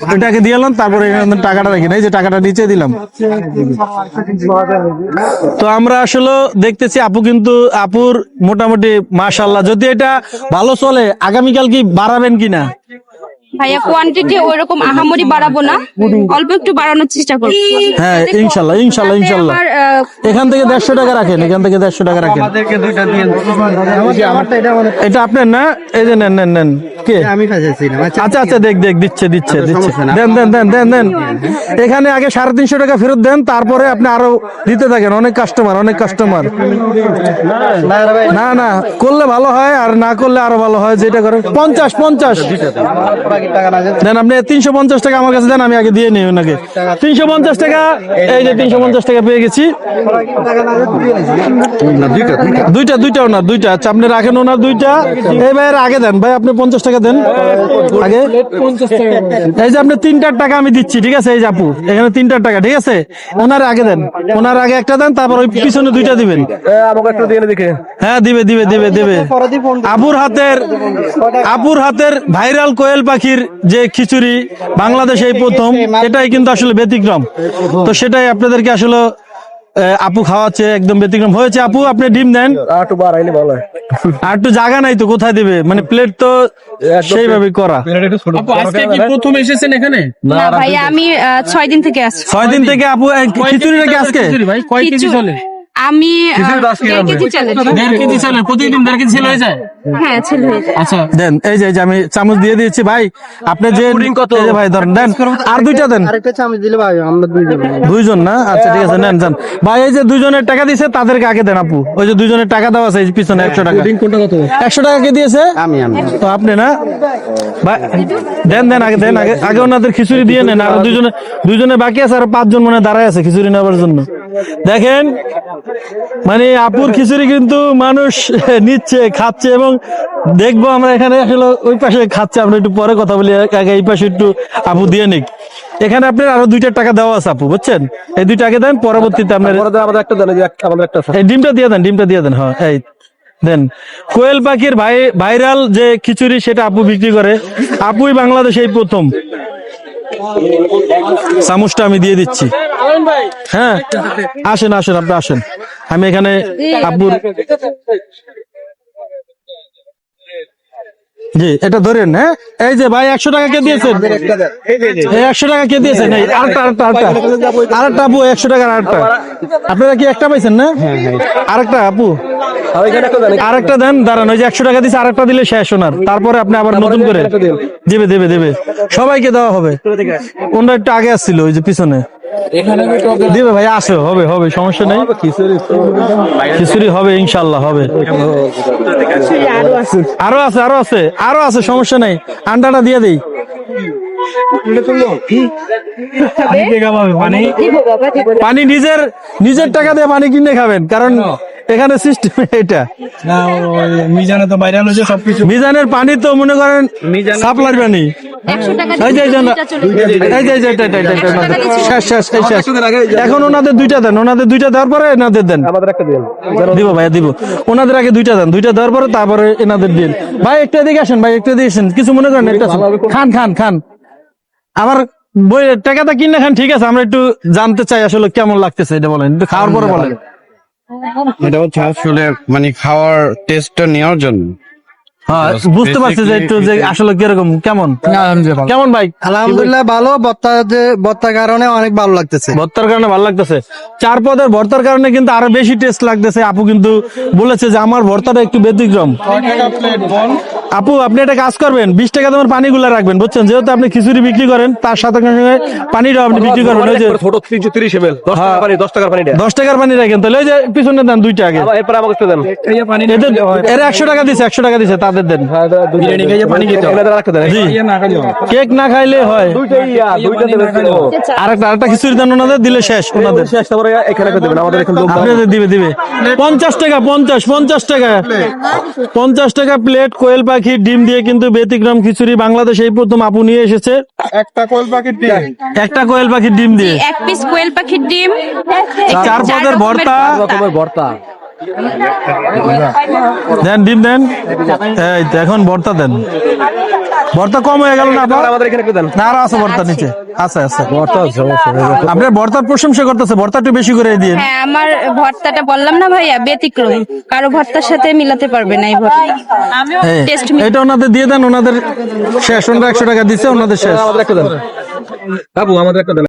ওইটাকে দিয়ে এলাম তারপরে টাকাটা রাখি না যে টাকাটা নিচে দিলাম। তো আমরা আসলে দেখতেছি আপু কিন্তু আপুর মোটামুটি মাশাল্লাহ যদি এটা ভালো চলে আগামীকাল কি বাড়াবেন কিনা? ভাইয়া কোয়ান্টিটি ওইরকম আহামরি বাড়াবো না। অল্প একটু বাড়ানোর চেষ্টা করব। হ্যাঁ ইনশাল্লাহ ইনশাল্লাহ ইনশাল্লাহ এখান থেকে দেড়শো টাকা রাখেন এখান থেকে দেড়শো টাকা রাখেন। এটা আপনার না? এই যে নেন নেন নেন। কে? আচ্ছা আচ্ছা দেখ দেখ দিচ্ছে দিচ্ছে দিচ্ছে। দেন দেন দেন দেন দেন। এখানে আগে সাড়ে তিনশো টাকা ফেরত দেন তারপরে আপনি আরও দিতে থাকেন। অনেক কাস্টমার অনেক কাস্টমার না না না করলে ভালো হয় আর না করলে আরও ভালো হয় যেটা করে পঞ্চাশ পঞ্চাশ। দেন আপনি তিনশো পঞ্চাশ টাকা আমার কাছে দেন আমি আগে দিয়ে নিই ওনাকে। তিনশো পঞ্চাশ টাকা এই যে তিনশো পঞ্চাশ টাকা পেয়ে গেছি। দিয়ে নিছি না দুইটা দুইটা দুইটা দুইটা দুইটা। আচ্ছা আপনি রাখেন ওনার দুইটা। এই ভাইয়ের আগে দেন। ভাই, আপনি পঞ্চাশ টাকা দেন। আগে। এই যে আপনি তিনটার টাকা আমি দিচ্ছি, ঠিক আছে? এই যে আপু, এখানে তিনটার টাকা, ঠিক আছে? ওনার আগে দেন। ওনার আগে একটা দেন, তারপর ওই পিছনে দুইটা দিবেন। হ্যাঁ দিবে দিবে দিবে দিবে। আপুর হাতের আপুর হাতের ভাইরাল কোয়েল পাখির যে খিচুড়ি, বাংলাদেশে এই প্রথম, এটাই কিন্তু আসলে ব্যতিক্রম। তো সেটাই আপনাদেরকে আসলে আপু খাওয়াচ্ছে একদম ব্যতিক্রম হয়েছে। আপু আপনি ডিম দেন। আর একটু বাড়াইলে ভালো আর একটু জায়গা নাই তো কোথায় দিবে? মানে প্লেট তো সেইভাবে করা। আজকে কি প্রথম এসেছেন এখানে? না ভাইয়া আমি আহ, ছয় দিন থেকে আসছি। ছয় দিন থেকে আপু খিচুড়ি নাকি আজকে? ভাই? কয় কেজি চলে? আমি হয়ে যায়? হ্যাঁ আচ্ছা। দেন এই যে আমি চামচ দিয়ে দিয়েছি ভাই। আপনি যে এই যে ভাই ধরেন দেন আর দুইটা দেন। আরেকটা চামচ দিলে ভাই আমরা দুই দুইজন না? আচ্ছা ঠিক আছে নেন যান। ভাই এই যে দুইজনের টাকা দিয়েছে তাদেরকে আগে দেন আপু। ওই যে দুইজনের টাকা দেওয়া আছে এই পিছনে একশো টাকা। কোনটা কত? একশো টাকা কে দিয়েছে? আমি আমি। তো আপনি না? ভাই, দেন দেন আগে দেন আগে আগে ওনাদের খিচুড়ি দিয়ে নেন। আর দুইজনে দুইজনে বাকি আছে আর পাঁচজন মানে দাঁড়ায় আছে খিচুড়ি নেওয়ার জন্য। দেখেন মানে আপুর খিচুড়ি কিন্তু মানুষ নিচ্ছে খাচ্ছে এবং দেখব আমরা এখানে আসলে ওই পাশে খাচ্ছে আমরা একটু পরে কথা বলি আগে এই পাশে একটু আপু দিয়ে নিক। এখানে আপনার আরও দুইটা টাকা দেওয়া আছে আপু বুঝছেন? এই দুইটা আগে দেন পরবর্তীতে আপনার একটা দেন একটা এই ডিমটা দিয়ে দেন ডিমটা দিয়ে দেন হ্যাঁ এই দেন। কোয়েল পাখির ভাই ভাইরাল যে খিচুড়ি সেটা আপু বিক্রি করে। আপুই বাংলাদেশে এই প্রথম। চামচটা আমি দিয়ে দিচ্ছি। হ্যাঁ আসেন আসেন আপনি আসেন। আমি এখানে আপুর জি এটা ধরেন হ্যাঁ? এই যে ভাই একশো টাকা কে দিয়েছেন একশো টাকা কে দিয়েছেন এই আরেকটা আরেকটা আরেকটা। আরেকটা আপু একশো টাকার আরেকটা। আপনারা কি একটা পাইছেন না? আরেকটা আপু। আরেকটা দেন দাঁড়ান ওই যে একশো টাকা দিচ্ছে আরেকটা দিলে শেষ ওনার। তারপরে আপনি আবার নতুন করে দেবে দেবে দেবে সবাইকে দেওয়া হবে। ওনারা একটু আগে আসছিল ওই যে পিছনে। দিবে ভাই আসে হবে হবে সমস্যা নেই। খিচুড়ি হবে। ইনশাল্লাহ হবে আরও আছে। আরও আছে আরও আছে সমস্যা নেই। আন্ডাটা দিয়ে দেই। পানি নিজের নিজের টাকা দিয়ে পানি কিনে খাবেন কারণ এখানে সিস্টেম এটা। মিজানে তো ভাইরাল হয়েছে সবকিছু। মিজানের পানি তো মনে করেন সাপ্লাইর পানি। একশো টাকা এই যে এই যে দুইটা চলে যাবে। এই যে এই যে এটা, এটা, এটা, এটা, ওনাদের। শেষ শেষ এই শেষ এখন ওনাদের দুইটা দেন ওনাদের দুইটা দেওয়ার পরে এনাদের দেন আমাদের একটা দিন দিব ভাইয়া দিব ওনাদের আগে দুইটা দেন দুইটা দেওয়ার পরে তারপরে এনাদের দিন ভাই একটু এদিকে আসেন ভাই একটু এদিকে আসেন কিছু মনে করেন একটা খান খান খান আমার বই টাকাটা কিনে খান ঠিক আছে আমরা একটু জানতে চাই আসলে কেমন লাগতেছে এটা বলেন একটু খাওয়ার পরে বলেন এটা হচ্ছে আসলে মানে খাওয়ার টেস্টটা নেওয়ার জন্য হ্যাঁ বুঝতে পারছি যে একটু যে আসলে কীরকম কেমন? কেমন ভাই? আলহামদুলিল্লাহ ভালো কারণে অনেক ভালো লাগতেছে। ভর্তার কারণে ভালো লাগতেছে। চার পদের ভর্তার কারণে কিন্তু আরও বেশি টেস্ট লাগতেছে। আপু কিন্তু বলেছে যে আমার ভর্তাটা একটু ব্যতিক্রম। আপু আপনি একটা কাজ করবেন বিশ টাকা তোমার পানিগুলো রাখবেন বুঝছেন? যেহেতু আপনি খিচুড়ি বিক্রি করেন তার সাথে সঙ্গে পানিটাও আপনি বিক্রি করবেন। ওই যে ছোট তিনশো তিরিশ এমএল দশ হ্যাঁ। টাকার পানি দশ টাকার পানি দশ টাকার পানি রাখেন। তাহলে ওই যে পিছনে দেন দুইটা আগে। এরপর আমাকে দেন। এরা একশো টাকা দিছে একশো টাকা দিছে। তাদের দেন। বিরিয়ানি খাইয়ে পানি খেতে কেক না খাইলে হয়। দুইটা ইয়া দুইটা দেবেন আরেকটা আরেকটা খিচুড়ি দেন ওনাদের দিলে শেষ ওনাদের। শেষ তারপরে এখানে দেবেন। আমাদের এখানে আপনাদের দিবে দিবে। পঞ্চাশ টাকা পঞ্চাশ পঞ্চাশ টাকা। পঞ্চাশ টাকা প্লেট কোয়েল পাখি ডিম দিয়ে কিন্তু ব্যতিক্রম খিচুড়ি বাংলাদেশ এই প্রথম আপু নিয়ে এসেছে। একটা কোয়েল পাখির ডিম। একটা কোয়েল পাখির ডিম দিয়ে। এক পিস কোয়েল পাখির ডিম। চার পদের ভর্তা। ভর্তা। দেন ডিম দেন। এই এখন ভর্তা দেন। ভর্তা কম হয়ে গেল না আমাদের এখানে একটু দেন। না আরও আছে ভর্তা নিচে। আছে আছে। আপনার ভর্তার প্রশংসা করতেছে ভর্তা একটু বেশি করে দিয়ে। হ্যাঁ আমার ভর্তাটা বললাম না ভাইয়া ব্যতিক্রম। কারও ভর্তার সাথে মিলাতে পারবে না এই ভর্তা। এটা ওনাদের দিয়ে দেন ওনাদের শেষ। ওনারা একশো টাকা দিচ্ছে ওনাদের শেষ। আমাদের একটা দেন। বাবু আমাদের একটা দেন।